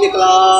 निकला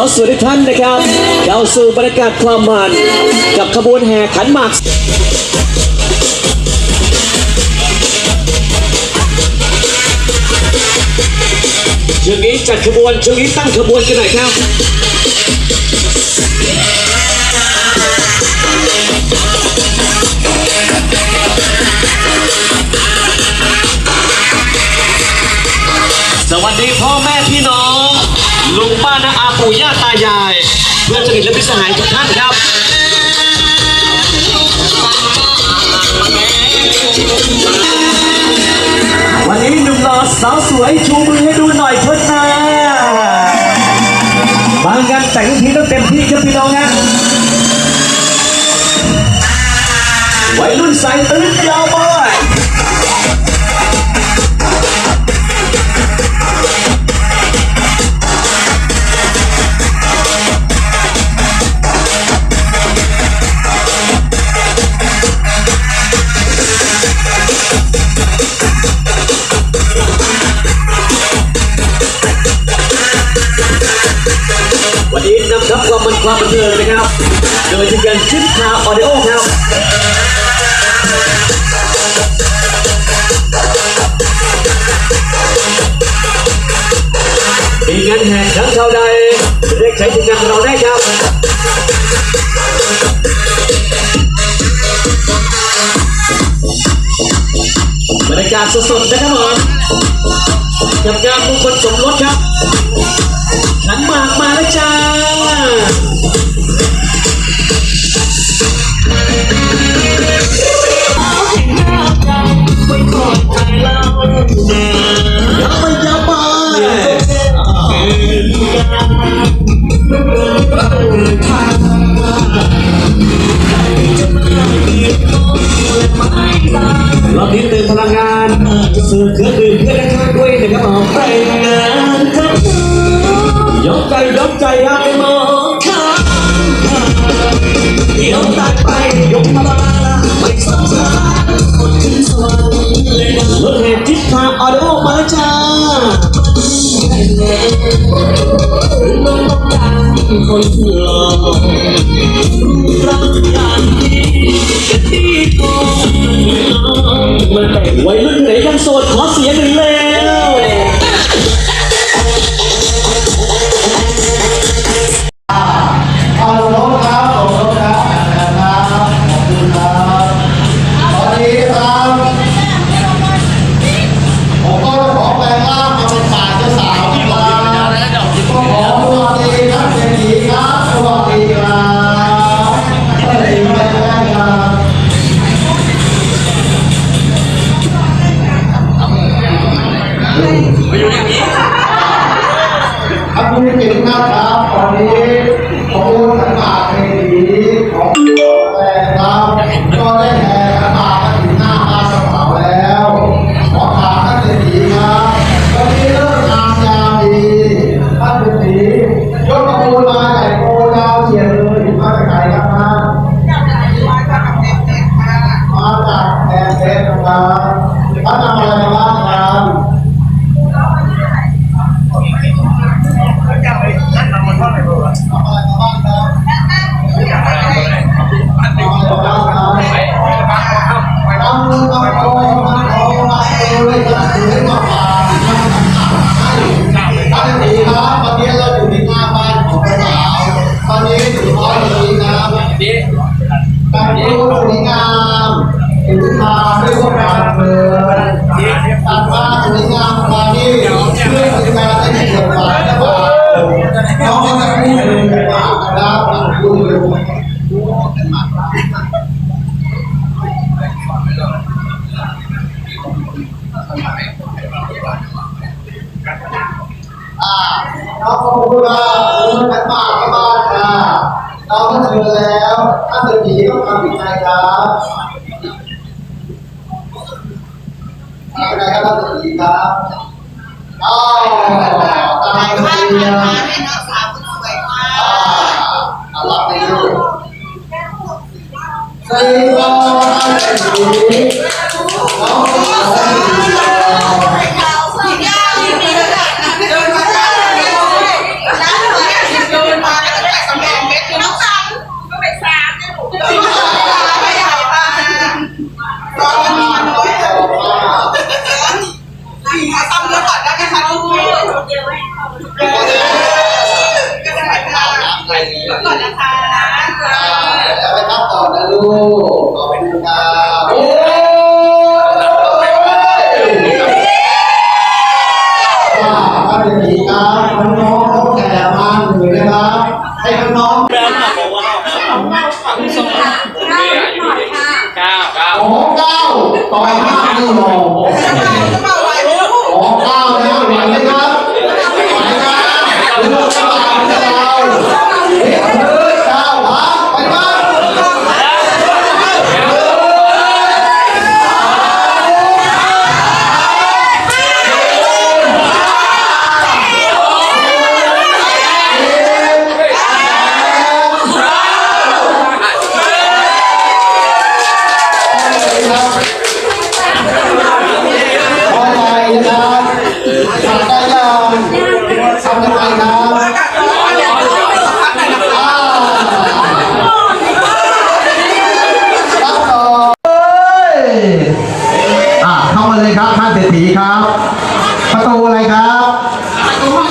สาวสวยทุกท่านนะครับเข้าสู่บรรยากาศความมันกับขบวนแห่ขันหมากช่วงนี้จัดขบวนช่วงนี้ตั้งขบวนกันหน่อยครับ ปู่ย่าตายายเพื่อนสนิทและพิสหายทุกท่านครับวันนี้หนุ่มหล่อสาวสวยชูมือให้ดูหน่อยเพื่อนนะบางงานแต่งทีต้องเต็มที่ครับพี่น้องนะวัยรุ่นใส่ตื้นยาว มาถึงกันคลิปคาออเดโอครับมีงานแห่ครั้งเท่าใดเรียกใช้ทีมงานเราได้ครับบรรยากาศสดๆนะครับผมกับงานมงคลสมรสครับขันมากมาแล้วจ้า คนหลอรักกันที่ที่กองมันแต่งไว้เมื่อไหร่กันโสดขอเสียงหนึ่ง มากสวยงามมาที่เพื่อปฏิบัติในที่กฎหมายนะครับน้องจะพูดถึงมาครับดูดูดูกันมาอ่าน้องขอบคุณมาคุณกันมากที่บ้านค่ะเราก็เจอแล้ว ถ้าเกิดดีต้องทำใจครับ kita oh Terima kasih.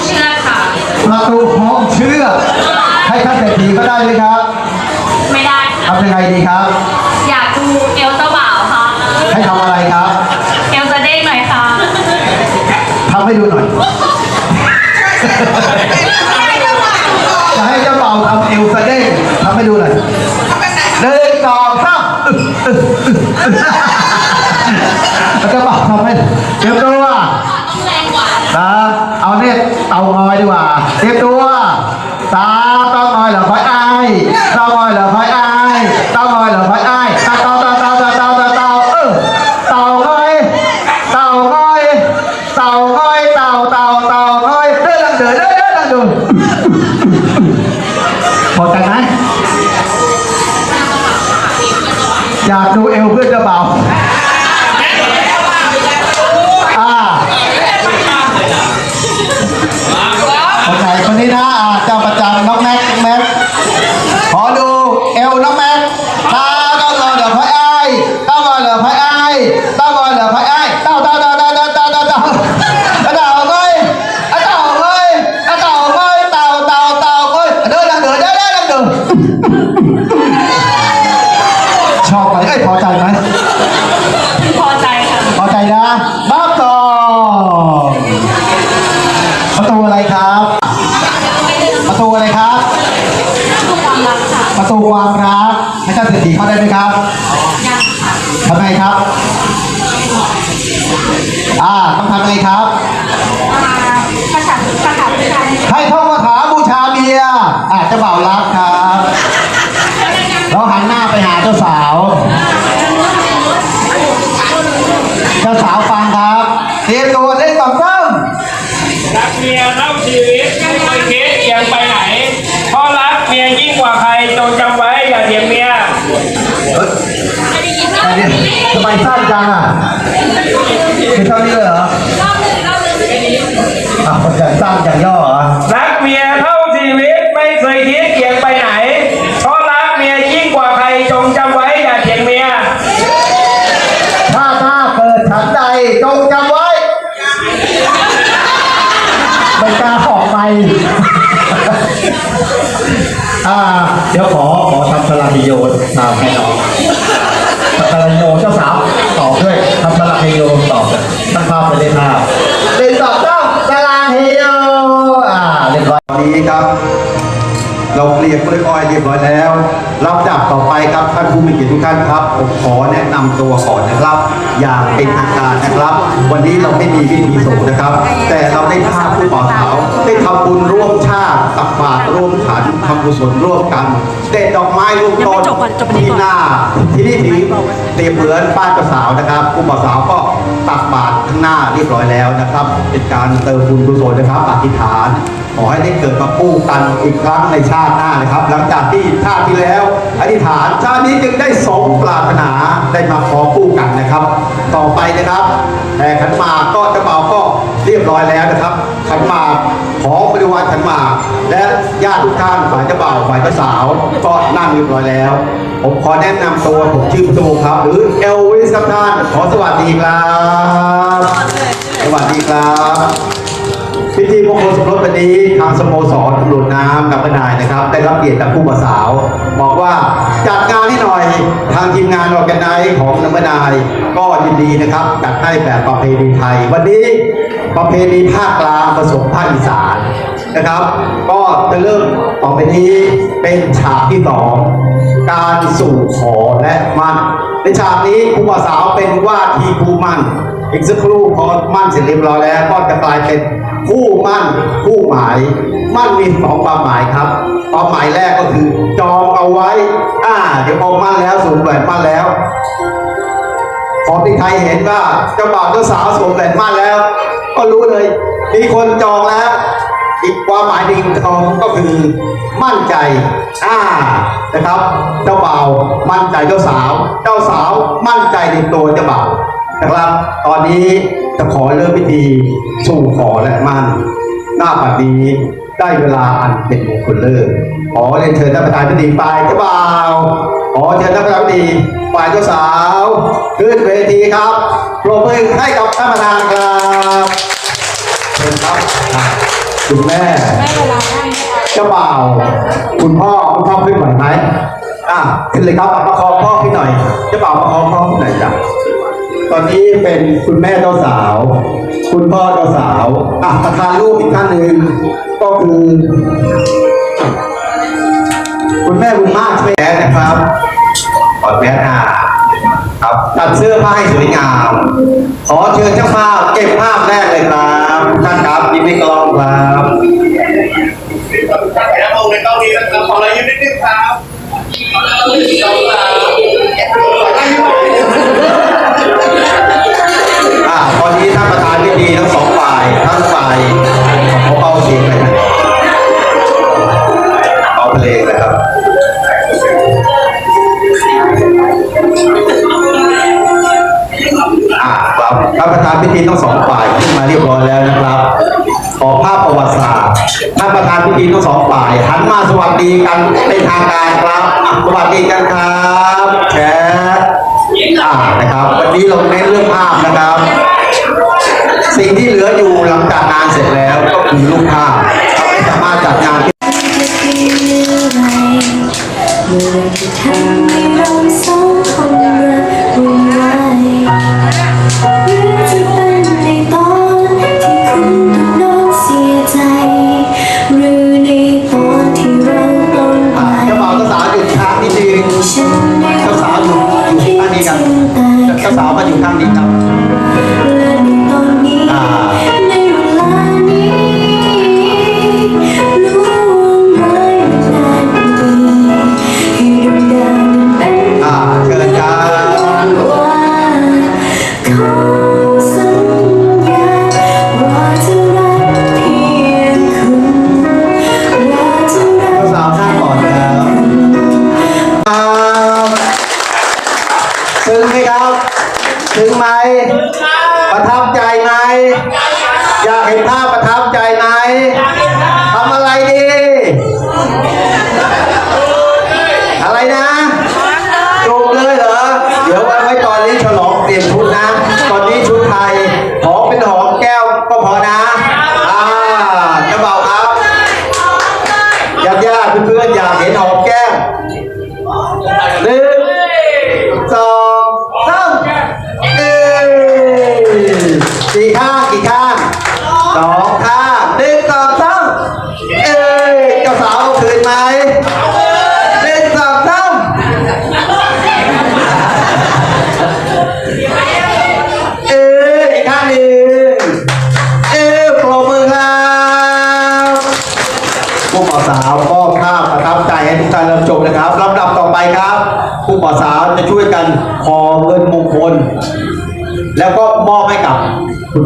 เชื่อดค่ะประตูห้องเชื่อให้ท่านเศรษฐีก็ได้ไหมครับ ไม่ได้ค่ะทำยังไงดีครับ อยากดูเอลเจ้าบ่าวค่ะให้ทำอะไรครับเอลจะเด้งหน่อยค่ะทำให้ดูหน่อยจะให้เจ้าเบ่าวทำเอวสะเด้งทำให้ดูหน่อยหนึ่งสองสามแล้วเจ้าเบ่าวทำให้เตรียมตัวต้อาเอาเนี่ยเตางอยดีกว่าเตรียมตัวตาเตางอยเหรอคอยอายเตางอยเหรอคอยอายเตางอยเหรอคอยอายเตาเตาเตาเตาเตาเตาเตาเตาเออเตางอยเตางอยเตางอยเตาเตาเตางอยเดินลังเดินเดินเดินลังเดินพอใจไหมอยากดูเอวเพื่อนเจะเบาอ่ ประตูความรักให้ท่านเศรษฐีเข้าได้ไหมครับยังค่ะทำไงครับ อ่าต้องทำไงครับภาษาภาษาผู้ชาให้ท่องคาถาบูชาเมียอาจจะเบ่าวรักครับแล้วหันหน้าไปหาเจ้าสาว เจ้าสาวฟังครับ เตรียมตัวเล่นสองเริ่มรักเมียเท่ ไม่ได้ยินรแต่เนี่ยทำไมสั้นจังอะคือเท่านี้เลยเหรออบหนึ่งรอบหนึ่งไม่ได้ยินอะคนจะสั้นอย่างย่อเหรอรักเมียเท่าชีวิตไม่เคยคิดเอียงไปไหน เพราะรักเมียยิ่งกว่าใครจงจำไว้อย่าเถียงเมีย ถ้าถ้าเกิดฉันใดจงจำไว้ ไม่กล้าออกไปอ่าเดี๋ยวขอขอทำสลาฮิโยตามให้น้อง เรียบร้อยนี้ครับ เราเคลียร์กล้วยอ้อยเรียบร้อยแล้ว ลำดับต่อไปครับท่านผู้มีเกียรติทุกท่านครับผมขอแนะนำตัวก่อนนะครับ อย่างเป็นทางการนะครับ วันนี้เราไม่มีพิธีสงฆ์นะครับ แต่เราได้ภาพผู้บ่าวสาวได้ทำบุญร่วมชาติตักบาตรร่วมขันทำกุศลร่วมกันเด็ดดอกไม้ร่วมต้นที่หน้าที่นี่ถีเตรียมเหมือนบ้านเจ้าสาวนะครับ ผู้บ่าวสาวก็ตักบาตรข้างหน้าเรียบร้อยแล้วนะครับ เป็นการเติมบุญกุศลนะครับอธิษฐาน ขอให้ได้เกิดมาคู่กันอีกครั้งในชาติหน้านะครับ หลังจากที่ชาติที่แล้วอธิษฐานชาตินี้จึงได้สมปรารถนาได้มาขอคู่กันนะครับ ต่อไปนะครับแห่ขันหมากก็เจะเบาวก็เรียบร้อยแล้วนะครับ ขันหมากขอบริวารขันหมากและญาติทุกท่านฝ่ายเจ้าบ่าวฝ่ายเจ้าสาวก็นั่งเรียบร้อยแล้ว ผมขอแนะนำตัวผมชื่อพุทธวงศ์ครับ หรือเอลวิสครับท่านขอสวัสดีครับ สวัสดีครับ พิธีมงคลสมรสวันนี้ทางสโมสรตำรวจน้ำกับพนายนะครับ ได้รับเกียรติจากผู้บ่าวสาว บอกว่าจัดงานให้หน่อยทางทีมงานออแกไนของน้ำพนายก็ยินดีนะครับจัดให้แบบประเพณีไทย วันนี้ประเพณีภาคกลางผสมภาคอีสานนะครับ ก็จะเริ่มต่อไปนี้เป็นฉากที่สองการสู่ขอและมั่นในฉากนี้ผู้บ่าวสาวเป็นว่าที่ผู้มั่นอีกสักครู่พอมั่นเสร็จเรียบร้อยแล้วก็จะกลายเป็น คู่มั่นคู่หมาย มั่นมีสองความหมายครับความหมายแรกก็คือ จองเอาไว้ อ่า เดี๋ยวพอมั่นแล้วสวมแหวนมั่นแล้วพอที่ใครเห็นว่าเจ้าบ่าวเจ้าสาวสวมแหวนมั่นแล้ว ก็รู้เลย มีคนจองแล้ว อีกความหมายหนึ่งของก็คือ มั่นใจ อ่านะครับ เจ้าบ่าวมั่นใจเจ้าสาว เจ้าสาวมั่นใจในตัวเจ้าบ่าว นะครับ ตอนนี้จะขอเริ่มพิธีสู่ขอและมั่นหน้าปัดนี้ได้เวลาอันเป็นมงคลเลิศขอเรียนเชิญท่านประธานพิธีฝ่ายเจ้าบ่าวขอเชิญท่านประธานพิธีฝ่ายเจ้าสาวขึ้นเวทีครับปรบมือให้กับท่านประธานครับเชิญครับคุณแม่ไม่เวลาได้เจ้าบ่าวคุณพ่อคุณพ่อขึ้นไหวไหมอะขึ้นเลยครับประคองพ่อขึ้นหน่อยเจ้าบ่าวประคองพ่อขึ้นหน่อยจ้ะ ตอนนี้เป็นคุณแม่เจ้าสาว คุณพ่อเจ้าสาวอะประธานรูปอีกท่านหนึ่งก็คือคุณแม่บุญมากใช่ไหมแม่นะครับกอดแม่อ่าครับตัดเสื้อผ้าให้สวยงาม ขอเชิญเจ้าภาพเก็บภาพแรกเลยครับท่านครับยิ้มให้กล้องครับแล้วมองในกล้องนี้นะครับขอเรายืนนิดนึงครับ นประธานพิธีทั้งสองฝ่ายขึ้นมาเรียบร้อยแล้วนะครับขอภาพประวัติศาสตร์ท่านประธานพิธีทั้งสองฝ่ายหันมาสวัสดีกันเป็นทางการครับสวัสดีกันครับแชทอ่านะครับ วันนี้เราเน้นเรื่องภาพนะครับ สิ่งที่เหลืออยู่หลังจากงานเสร็จแล้วก็คือรูปภาพเราไม่สามารถจัดงานที่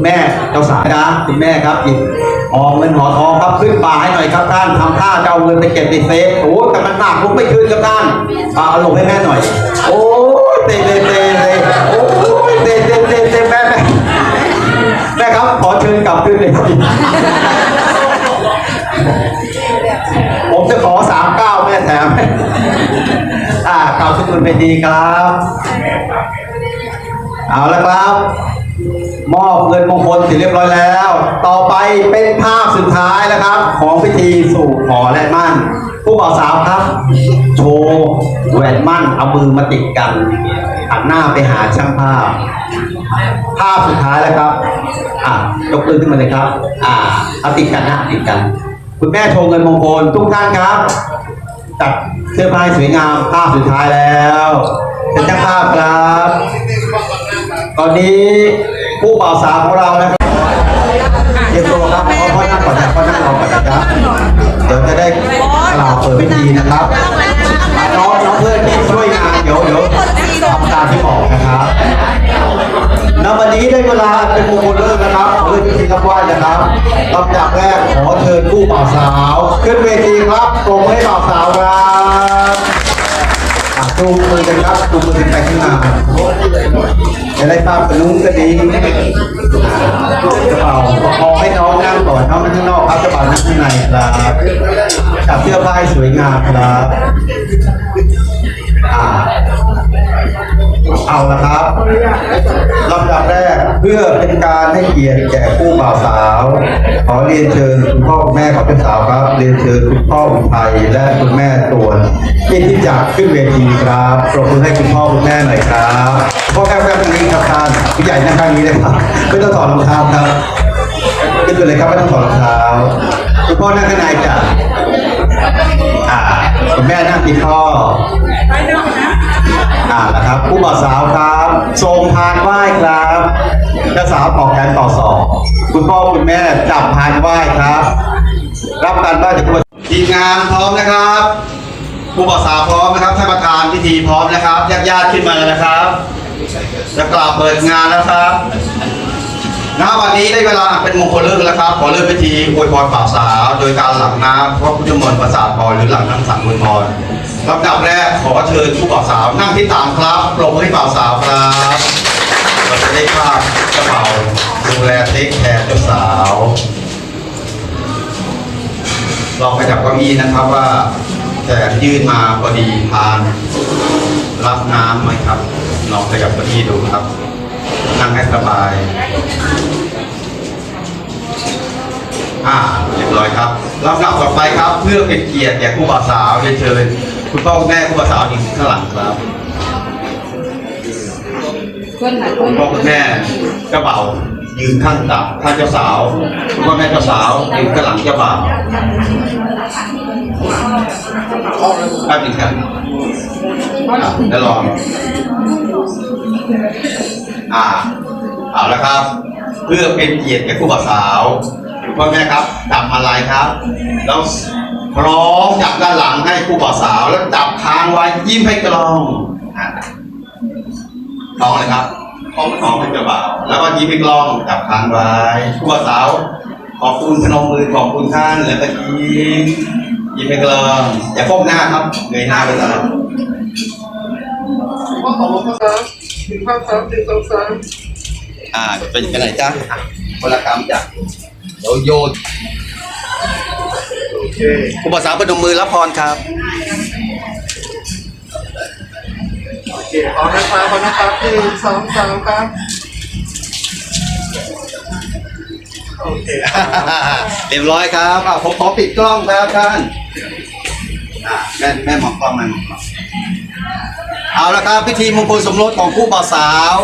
แม่เจ้าสาวนะคุณแม่ครับหยิบหอเงินหอทองครับขึ้นมาให้หน่อยครับท่านทำท่าจะเอาเงินไปเก็บในเซฟโอ้แต่มันหนักลุกไม่ขึ้นครับท่านเอาเอาลงให้แม่หน่อย โอ้เตะเตะเตะเลยโอ้เตะเตะเตะเตะแม่แม่แม่ครับขอเชิญกลับขึ้นเลยสิผมจะขอสามเก้าแม่แถมอ่ากลับทุกคนไปดีครับ เอาละครับ มอบเงินมงคลเสร็จเรียบร้อยแล้ว ต่อไปเป็นภาพสุดท้ายนะครับ ของพิธีสู่ขอและมั่น ผู้บ่าวสาวครับ โชว์แหวนมั่นเอามือมาติดกันหันหน้าไปหาช่างภาพ ภาพสุดท้ายแล้วครับอะยกมือขึ้นมาเลยครับ อ่าเอาติดกันนะติดกัน คุณแม่โชว์เงินมงคลทุกท่านครับจัดเสื้อผ้าสวยงามภาพสุดท้ายแล้วเป็นช่างภาพครับ ตอนนี้ ผู้บ่าวสาวของเรานะครับเตรียมตัวครับขอพ่อนั่งก่อนนะพ่อนั่งรอก่อนนะครับเดี๋ยวจะได้กล่าวเปิดพิธีนะครับน้องน้องเพื่อนที่ช่วยงานเดี๋ยวเดี๋ยวทำตามที่บอกนะครับณวันนี้ได้เวลาเป็นมงคลเลิกนะครับเพื่อพิธีรับไหว้นะครับลำดับแรกขอเชิญผู้บ่าวสาว ขึ้นเวทีครับปรบมือให้บ่าวสาวครับ อะจูงมือกันครับจูงมือกันไปข้างหน้าจะได้ภาพกระนุ้งกระดิ่งจะเป๋าพองให้น้องนั่งก่อนน้องนั่งข้างนอกครับจะเป๋านั่งข้างในครับจับเสื้อผ้าให้สวยงามครับ เอาละครับลำดับแรกเพื่อเป็นการให้เกียรติแก่ผู้บ่าวสาว ขอเรียนเชิญคุณพ่อแม่ของเป็นสาวครับ เรียนเชิญคุณพ่อคุณไทยและคุณแม่ตวนที่ที่จะขึ้นเวทีครับปรบมือให้คุณพ่อคุณแม่หน่อยครับพ่อแม่แม่ตรงนี้ครับท่านผู้ใหญ่นั่งข้างนี้เลยครับไม่ต้องถอดรองเท้าครับขึ้นไปเลยครับไม่ต้องถอดรองเท้าคุณพ่อนั่งข้างในจ้ะอ่าคุณแม่นั่งที่พ่อ อ่านะครับผู้บ่าวสาวครับทรงพานไหว้ครับเจ้าสาวต่อแขนต่อศอกคุณพ่อคุณแม่จับพานไหว้ครับ รับการไหว้จากคุณทีมงานพร้อมนะครับ ผู้บ่าวสาวพร้อมนะครับท่านประธานพิธีพร้อมนะครับญาติญาติขึ้นมาเลยนะครับจะกล่าวเปิดงานแล้วครับณวันนี้ได้เวลาเป็นมงคลเลิกแล้วครับ ขอเริ่มพิธีอวยพรบ่าวสาว โดยการหลังน้ำพระพุทธมนต์ประสาทพรหรือหลังน้ำสังมนพร ลำดับแรกขอเชิญผู้บ่าวสาวนั่งที่ตางครับปรบมือให้บ่าวสาวครับเราจะได้ภาพกระเป๋าดูแลเทคแคร์เจ้าสาวลองไปจับเก้าอี้นะครับว่าจะยื่นมาพอดีทานรับน้ำไหมครับลองขยับเก้าอี้ดูครับ นั่งให้สบายอ่าเรียบร้อยครับลำดับต่อไปครับ เพื่อเป็นเกียรติแก่ผู้บ่าวสาวเรียนเชิญ คุณพ่อคุณแม่ผู้บ่าวสาวยืนข้างหลังครับคุณพ่อคุณแม่เจ้าบ่าวยืนข้างตับข้างเจ้าสาวคุณพ่อแม่เจ้าสาวยืนข้างหลังเจ้าบ่าวแป๊บหนึงครับอะแล้วลองอ่าเอาละครับ เพื่อเป็นเกียรติแก่ผู้บ่าวสาวคุณพ่อแม่ครับจับมาลายครับแล้ว คล้องจับด้านหลังให้ผู้บ่าวสาว แล้วจับค้างไว้ยิ้มให้กลองน้องเลยครับคล้องคล้องให้เจ้าบ่าว แล้วก็ยิ้มให้กลองจับค้างไว้ผู้บ่าวสาว ขอบคุณพนมมือขอบคุณท่านแล้วก็ยิ้มยิ้มให้กลองอย่าก้มหน้าครับเงยหน้าไปตลอดพ่อของพ่อครับถึงพ่อครับถึงสองสามอ่าเป็นกันไหนจ้าคนละคำจ้ะเดี๋ยวโยน อเคอุปสาประนมมือรับพรครับโอเคพร้อมนะครับพร้อมนะครับหนึ่งสองสามครับโอเคเรียบร้อยครับอะผมขอปิดกล้องครับท่านอ่าแม่แม่มองกล้องแม่มองกล้องเอาละครับพิธีมงคลสมรสของคู่บ่าวสาว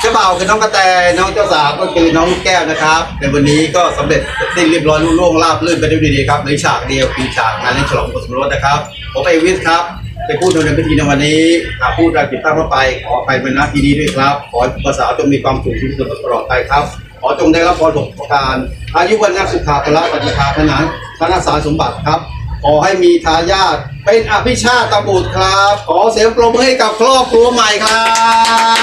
เจ้าบ่าวคือน้องกระแตน้องเจ้าสาวก็คือน้องลูกแก้วนะครับในวันนี้ก็สำเร็จสิ้นเรียบร้อยรุ่งร่วงราบรื่นไปด้วยดีครับในฉากเดียวคือฉากงานเลี้ยงฉลองมงคลสมรสนะครับผมเอวิสครับเป็นผู้ดำเนินพิธีในวันนี้หากพูดอะไรผิดพลาดเข้าไป ขออภัยเป็นหน้าที่นี้ด้วยครับ ขอภาษาจงมีความสุขที่สุดตลอดไปครับ ขอจงได้รับพรสมประการ อายุวันนักสุขาพละปฏิภาขนานธนสารสมบัติครับ ขอให้มีทายาทเป็นอภิชาตบุตรครับ ขอเสียงปรบมือให้กับครอบครัวใหม่ครับ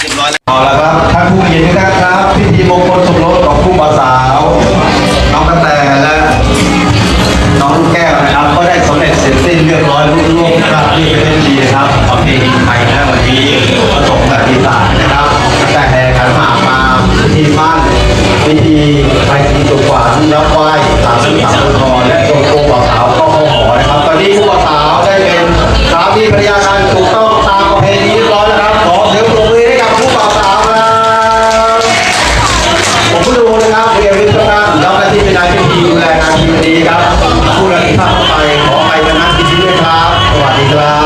เรียบร้อยแล้วเอาละครับท่านผู้มีเกียรติทุกท่านครับพิธีมงคลสมรสของคู่บ่าวสาว น้องกระแตและน้องลูกแก้วนะครับ ก็ได้สำเร็จเสร็จสิ้นเรียบร้อยรุ่งรจน์ครับนี่เป็นเรื่องดีครับขอเพลงไทย เป็นนายพิธีดูแลงานทีมนี้ครับผู้รับผิดชอบไปขอไปเป็นนักพิธีด้วยครับ สวัสดีครับ